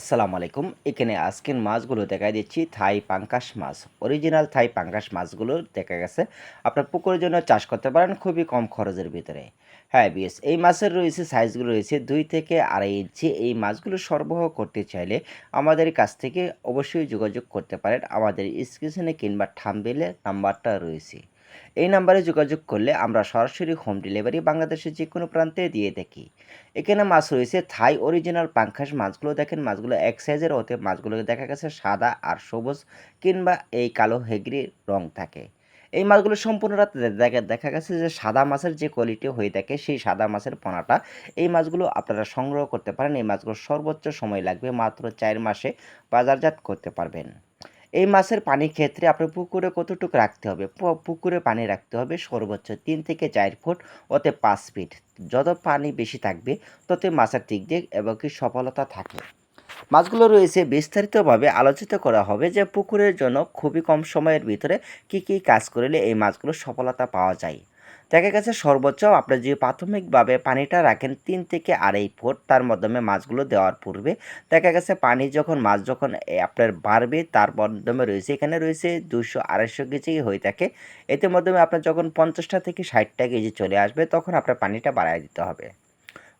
আসসালামু আলাইকুম। এখানে আজকের মাছগুলো দেখা দিচ্ছি, থাই পাঙ্কাশ মাছ। অরিজিনাল থাই পাঙ্কাশ মাছগুলো দেখা গেছে। আপনার পুকুরের জন্য চাষ করতে পারেন, খুবই কম খরচের ভিতরে। হ্যাঁ বিএস, এই মাছের রয়েছে, সাইজগুলো রয়েছে দুই থেকে আড়াই ইঞ্চি। এই মাছগুলো সরবরাহ করতে চাইলে আমাদের কাছ থেকে অবশ্যই যোগাযোগ করতে পারেন। আমাদের স্ক্রিনে কিংবা থামবেলে নাম্বারটা রয়েছে। এই নাম্বারে যোগাযোগ করলে আমরা সরাসরি হোম ডেলিভারি বাংলাদেশের যে কোনো প্রান্তে দিয়ে থাকি। এখানে মাছ রয়েছে থাই অরিজিনাল পাঙ্খাস মাছগুলো। দেখেন মাছগুলো এক সাইজের ওতে মাছগুলো দেখা গেছে সাদা আর সবুজ কিংবা এই কালো হেগড়ি রং থাকে। এই মাছগুলো সম্পূর্ণ রাত দেখা দেখা গেছে যে সাদা মাছের যে কোয়ালিটি হয়ে থাকে, সেই সাদা মাছের পোনাটা। এই মাছগুলো আপনারা সংগ্রহ করতে পারেন। এই মাছগুলো সর্বোচ্চ সময় লাগবে মাত্র চার মাসে বাজারজাত করতে পারবেন। এই মাছের পানির ক্ষেত্রে আপনার পুকুরে কতটুকু রাখতে হবে? পুকুরে পানি রাখতে হবে সর্বোচ্চ তিন থেকে চার ফুট ওতে পাঁচ ফিট। যত পানি বেশি থাকবে তত মাছের দিক দিয়ে এবং কি সফলতা থাকে। মাছগুলো রয়েছে বিস্তারিতভাবে আলোচিত করা হবে যে পুকুরের জন্য খুবই কম সময়ের ভিতরে কি কি কাজ করলে এই মাছগুলো সফলতা পাওয়া যায়। দেখা গেছে সর্বোচ্চ আপনি যে প্রাথমিকভাবে পানিটা রাখেন তিন থেকে আড়াই ফুট, তার মাধ্যমে মাছগুলো দেওয়ার পূর্বে দেখা গেছে পানি যখন, মাছ যখন আপনার বাড়বে, তার মাধ্যমে রয়েছে, এখানে রয়েছে দুশো আড়াইশো কেজি হয়ে থাকে। এতে মাধ্যমে আপনার যখন পঞ্চাশটা থেকে ষাটটা কেজি চলে আসবে, তখন আপনার পানিটা বাড়ায় দিতে হবে।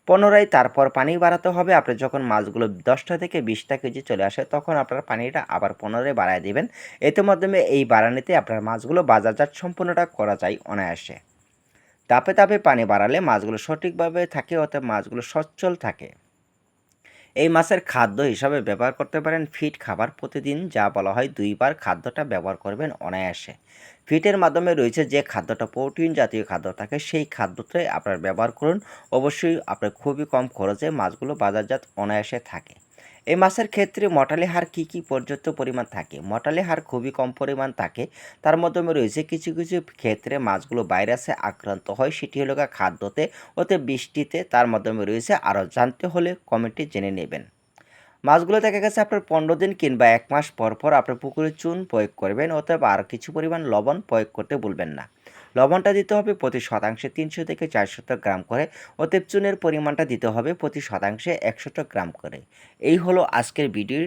পুনরায় তারপর পানি বাড়াতে হবে, আপনি যখন মাছগুলো দশটা থেকে বিশটা কেজি চলে আসে, তখন আপনার পানিটা আবার পুনরায় বাড়ায় দিবেন। এতে মাধ্যমে এই বাড়ানিতে আপনার মাছগুলো বাজারজাত সম্পূর্ণটা করা যায় অনায়াসে। ধাপে ধাপে পানি বাড়ালে মাছগুলো সঠিকভাবে থাকে অর্থাৎ মাছগুলো সচ্ছল থাকে। এই মাছের খাদ্য হিসাবে ব্যবহার করতে পারেন ফিট খাবার প্রতিদিন, যা বলা হয় দুইবার খাদ্যটা ব্যবহার করবেন অনায়াসে। ফিটের মাধ্যমে রয়েছে যে খাদ্যটা প্রোটিন জাতীয় খাদ্য থাকে, সেই খাদ্যটাই আপনার ব্যবহার করুন। অবশ্যই আপনার খুবই কম খরচে মাছগুলো বাজারজাত অনায়াসে থাকে। এই মাছের ক্ষেত্রে মটালি হার কী কী পর্যাপ্ত পরিমাণ থাকে? মটালি হার খুবই কম পরিমাণ থাকে। তার মাধ্যমে রয়েছে কিছু কিছু ক্ষেত্রে মাছগুলো ভাইরাসে আক্রান্ত হয়। সেটি হলো খাদ্যতে, ওতে বৃষ্টিতে, তার মাধ্যমে রয়েছে। আরও জানতে হলে কমেন্টে জেনে নেবেন। মাছগুলো দেখা গেছে আপনার পনেরো দিন কিংবা এক মাস পর পর আপনার পুকুরে চুন প্রয়োগ করবেন অথবা আর কিছু পরিমাণ লবণ প্রয়োগ করতে ভুলবেন না। লবণটা দিতে হবে প্রতি শতাংশে তিনশো থেকে চারশত গ্রাম করে অতএব চুনের পরিমাণটা দিতে হবে প্রতি শতাংশে একশত গ্রাম করে। এই হলো আজকের ভিডিওর